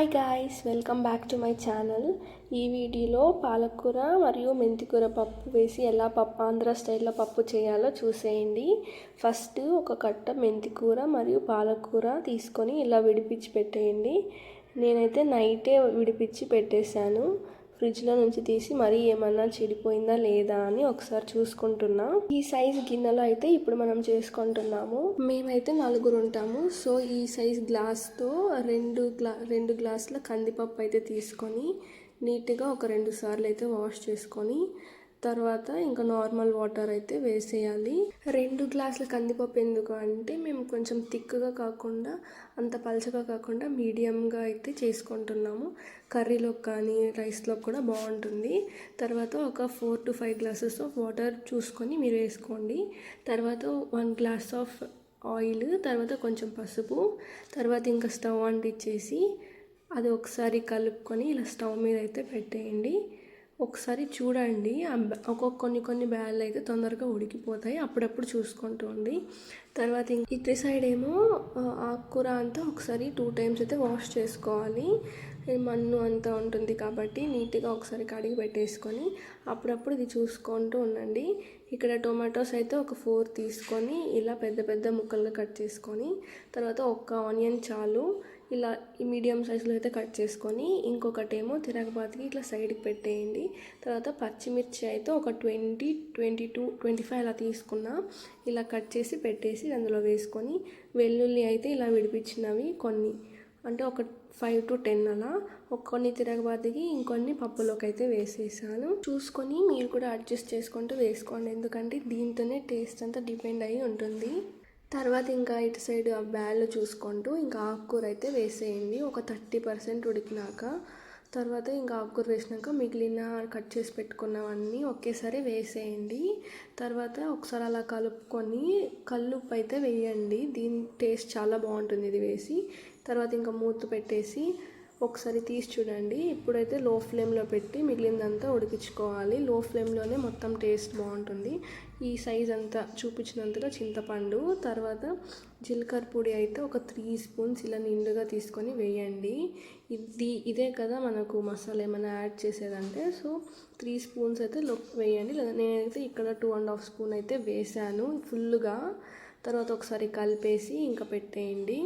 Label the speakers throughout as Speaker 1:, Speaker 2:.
Speaker 1: Hi guys welcome back to my channel ఈ వీడియోలో పాలకూర మరియు మెంతికూర పప్పు వేసి ఎలా పప్పు ఆంధ్ర స్టైల్లో పప్పు చేయాలో చూసేయండి. ఫస్ట్ ఒక కట్ట మెంతికూర మరియు పాలకూర తీసుకొని ఇలా విడిపించి పెట్టేయండి. నేనైతే నైటే విడిపించి పెట్టేశాను. ఫ్రిడ్జ్లో నుంచి తీసి మరీ ఏమన్నా చెడిపోయిందా లేదా అని ఒకసారి చూసుకుంటున్నా. ఈ సైజ్ గిన్నెలో అయితే ఇప్పుడు మనం చేసుకుంటున్నాము. మేమైతే నలుగురు ఉంటాము. సో ఈ సైజ్ గ్లాస్తో రెండు గ్లా రెండు గ్లాసుల కందిపప్పు అయితే తీసుకొని నీట్గా ఒక రెండు సార్లు అయితే వాష్ చేసుకొని తర్వాత ఇంకా నార్మల్ వాటర్ అయితే వేసేయాలి. రెండు గ్లాసుల కందిపప్పు ఎందుకు అంటే మేము కొంచెం థిక్గా కాకుండా అంత పలచగా కాకుండా మీడియంగా అయితే చేసుకుంటున్నాము. కర్రీలో కానీ రైస్లో కూడా బాగుంటుంది. తర్వాత ఒక four to five glasses of water చూసుకొని మీరు వేసుకోండి. తర్వాత వన్ గ్లాస్ ఆఫ్ ఆయిల్ తర్వాత కొంచెం పసుపు తర్వాత ఇంకా స్టవ్ అంటించేసి అది ఒకసారి కలుపుకొని ఇలా స్టవ్ మీద అయితే పెట్టేయండి. ఒకసారి చూడండి. ఒక్కొక్క కొన్ని కొన్ని బ్యాళ్ళు అయితే తొందరగా ఉడికిపోతాయి. అప్పుడప్పుడు చూసుకుంటూ తర్వాత ఇటు సైడ్ ఏమో ఆకుకూర అంతా ఒకసారి టూ టైమ్స్ అయితే వాష్ చేసుకోవాలి. మన్ను అంతా ఉంటుంది కాబట్టి నీట్గా ఒకసారి కడిగి పెట్టేసుకొని అప్పుడప్పుడు ఇది చూసుకుంటూ ఉండండి. ఇక్కడ టొమాటోస్ అయితే ఒక ఫోర్ తీసుకొని ఇలా పెద్ద పెద్ద ముక్కలుగా కట్ చేసుకొని తర్వాత ఒక్క ఆనియన్ చాలు. ఇలా ఈ మీడియం సైజులో అయితే కట్ చేసుకొని ఇంకొకటేమో తిరగబాతికి ఇట్లా సైడ్కి పెట్టేయండి. తర్వాత పచ్చిమిర్చి అయితే ఒక twenty twenty to twenty five అలా తీసుకున్నా ఇలా కట్ చేసి పెట్టేసి అందులో వేసుకొని వెల్లుల్లి అయితే ఇలా విడిపించినవి కొన్ని. అంటే ఒక ఫైవ్ టు టెన్ అలా. కొన్ని తిరగబాతికి ఇంకొన్ని పప్పులోకి అయితే వేసేసాను. చూసుకొని మీరు కూడా అడ్జస్ట్ చేసుకుంటూ వేసుకోండి. ఎందుకంటే దీంతోనే టేస్ట్ అంతా డిపెండ్ అయ్యి ఉంటుంది. తర్వాత ఇంకా ఇటు సైడ్ ఆ బ్యాల్ చూసుకుంటూ ఇంకా ఆకుకూర అయితే వేసేయండి. ఒక థర్టీ పర్సెంట్ ఉడికినాక తర్వాత ఇంకా ఆకుకూర వేసినాక మిగిలిన కట్ చేసి పెట్టుకున్నవన్నీ ఒకేసారి వేసేయండి. తర్వాత ఒకసారి అలా కలుపుకొని కల్లుప్పు అయితే వేయండి. దీని టేస్ట్ చాలా బాగుంటుంది ఇది వేసి. తర్వాత ఇంకా మూత పెట్టేసి ఒకసారి తీసి చూడండి. ఇప్పుడైతే లో ఫ్లేమ్లో పెట్టి మిగిలిందంతా ఉడికించుకోవాలి. లో ఫ్లేమ్లోనే మొత్తం టేస్ట్ బాగుంటుంది. ఈ సైజ్ అంతా చూపించినంతగా చింతపండు తర్వాత జీలకర్ర పొడి అయితే ఒక త్రీ స్పూన్స్ ఇలా నిండుగా తీసుకొని వేయండి. ఇది ఇదే కదా మనకు మసాలా ఏమైనా యాడ్ చేసేదంటే. సో త్రీ స్పూన్స్ అయితే లో వేయండి. లేదా నేనైతే ఇక్కడ టూ అండ్ హాఫ్ స్పూన్ అయితే వేసాను ఫుల్గా. తర్వాత ఒకసారి కలిపేసి ఇంకా పెట్టేయండి.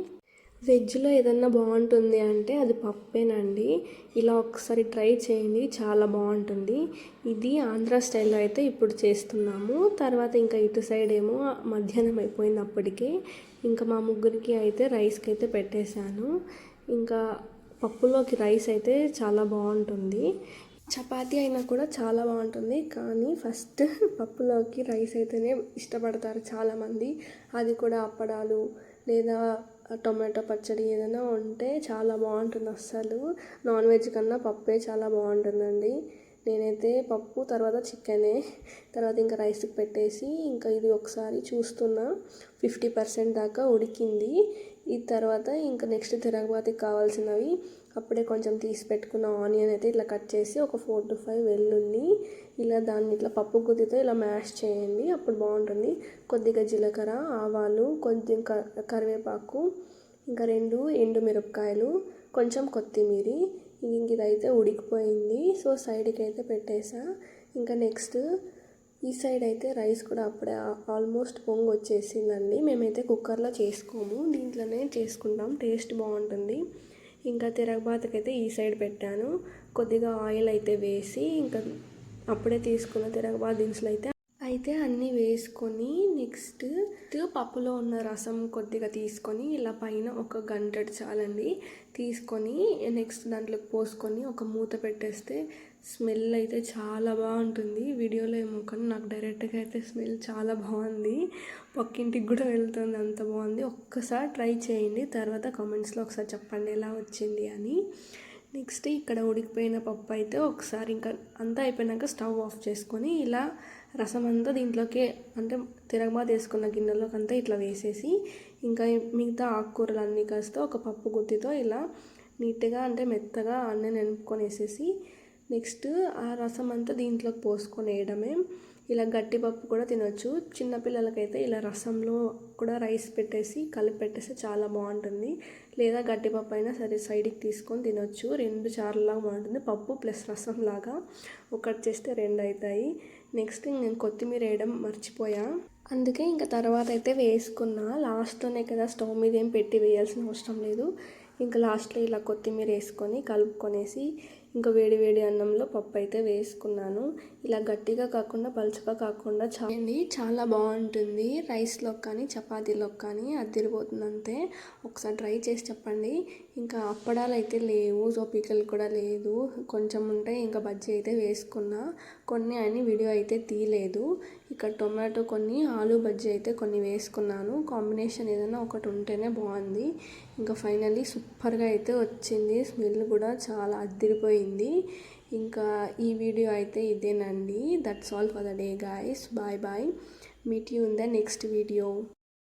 Speaker 1: వెజ్లో ఏదన్నా బాగుంటుంది అంటే అది పప్పేనండి. ఇలా ఒకసారి ట్రై చేయండి చాలా బాగుంటుంది. ఇది ఆంధ్ర స్టైల్లో అయితే ఇప్పుడు చేస్తున్నాము. తర్వాత ఇంకా ఇటు సైడ్ ఏమో మధ్యాహ్నం అయిపోయింది అప్పటికే. ఇంకా మా ముగ్గురికి అయితే రైస్కి అయితే పెట్టేశాను. ఇంకా పప్పులోకి రైస్ అయితే చాలా బాగుంటుంది. చపాతీ అయినా కూడా చాలా బాగుంటుంది. కానీ ఫస్ట్ పప్పులోకి రైస్ అయితేనే ఇష్టపడతారు చాలామంది. అది కూడా అప్పడాలు లేదా టొమాటో పచ్చడి ఏదైనా ఉంటే చాలా బాగుంటుంది అస్సలు. నాన్ వెజ్ కన్నా పప్పే చాలా బాగుంటుందండి. నేనైతే పప్పు తర్వాత చికెనే తర్వాత ఇంకా రైస్కి పెట్టేసి ఇంకా ఇది ఒకసారి చూస్తున్నా. ఫిఫ్టీ పర్సెంట్ దాకా ఉడికింది. ఈ తర్వాత ఇంకా నెక్స్ట్ తిరగబాతికి కావాల్సినవి అప్పుడే కొంచెం తీసి పెట్టుకున్న ఆనియన్ అయితే ఇట్లా కట్ చేసి ఒక ఫోర్ టు ఫైవ్ వెల్లుల్లి ఇలా దాన్ని ఇట్లా పప్పు గుద్దితో ఇలా మ్యాష్ చేయండి. అప్పుడు బాగుంటుంది. కొద్దిగా జీలకర్ర ఆవాలు కొంచెం కరివేపాకు ఇంకా రెండు ఎండు మిరపకాయలు కొంచెం కొత్తిమీరి. ఇంక ఇదైతే ఉడికిపోయింది. సో సైడ్కి అయితే పెట్టేసా. ఇంకా నెక్స్ట్ ఈ సైడ్ అయితే రైస్ కూడా అప్పుడే ఆల్మోస్ట్ పొంగు వచ్చేసిందండి. మేమైతే కుక్కర్లో చేసుకోము. దీంట్లోనే చేసుకుంటాం. టేస్ట్ బాగుంటుంది. ఇంకా తిరగబాతకైతే ఈ సైడ్ పెట్టాను. కొద్దిగా ఆయిల్ అయితే వేసి ఇంకా అప్పుడే తీసుకున్న తిరగబాత్ దినుసులు అయితే అయితే అన్నీ వేసుకొని నెక్స్ట్ పప్పులో ఉన్న రసం కొద్దిగా తీసుకొని ఇలా పైన ఒక గంటడు చాలండి. తీసుకొని నెక్స్ట్ దాంట్లోకి పోసుకొని ఒక మూత పెట్టేస్తే స్మెల్ అయితే చాలా బాగుంటుంది. వీడియోలో ఏమో కానీ నాకు డైరెక్ట్గా అయితే స్మెల్ చాలా బాగుంది. పక్కింటికి కూడా వెళ్తుంది అంత బాగుంది. ఒక్కసారి ట్రై చేయండి. తర్వాత కామెంట్స్లో ఒకసారి చెప్పండి ఎలా వచ్చింది అని. నెక్స్ట్ ఇక్కడ ఉడికిపోయిన పప్పు అయితే ఒకసారి ఇంకా అంతా అయిపోయినాక స్టవ్ ఆఫ్ చేసుకొని ఇలా రసం అంతా దీంట్లోకి అంటే తిరగబాత వేసుకున్న గిన్నెలోకి అంతా ఇట్లా వేసేసి ఇంకా మిగతా ఆకుకూరలు అన్నీ కాస్త ఒక పప్పు గుత్తితో ఇలా నీట్గా అంటే మెత్తగా అన్నీ నింపుకొని వేసేసి నెక్స్ట్ ఆ రసం అంతా దీంట్లోకి పోసుకొని వేయడమే. ఇలా గట్టి పప్పు కూడా తినొచ్చు. చిన్నపిల్లలకైతే ఇలా రసంలో కూడా రైస్ పెట్టేసి కలిపి పెట్టేస్తే చాలా బాగుంటుంది. లేదా గట్టి పప్పు అయినా సరే సైడ్కి తీసుకొని తినొచ్చు. రెండు చారులాగా బాగుంటుంది. పప్పు ప్లస్ రసం లాగా ఒకటి చేస్తే రెండు అవుతాయి. నెక్స్ట్ నేను కొత్తిమీర వేయడం మర్చిపోయా. అందుకే ఇంకా తర్వాత అయితే వేసుకున్నా. లాస్ట్లోనే కదా స్టవ్ మీద ఏం పెట్టి వేయాల్సిన అవసరం లేదు. ఇంకా లాస్ట్లో ఇలా కొత్తిమీర వేసుకొని కలుపుకొనేసి ఇంకా వేడి వేడి అన్నంలో పప్పు అయితే వేసుకున్నాను. ఇలా గట్టిగా కాకుండా పలుచగా కాకుండా చాలండి చాలా బాగుంటుంది. రైస్లో కానీ చపాతీలో కానీ అదిరిపోతుంది అంతే. ఒకసారి ట్రై చేసి చెప్పండి. ఇంకా అప్పడాలు అయితే లేవు. సో పికలు కూడా లేదు. కొంచెం ఉంటే ఇంకా బజ్జీ అయితే వేసుకున్నా. కొన్ని అని వీడియో అయితే తీయలేదు. ఇక్కడ టొమాటో కొన్ని ఆలు బజ్జీ అయితే కొన్ని వేసుకున్నాను. కాంబినేషన్ ఏదైనా ఒకటి ఉంటేనే బాగుంది. ఇంకా ఫైనల్లీ సూపర్గా అయితే వచ్చింది. స్మెల్ కూడా చాలా అదిరిపోయింది. ఇంకా ఈ వీడియో అయితే ఇదేనండి. That's all for the day guys bye bye meet you in the next video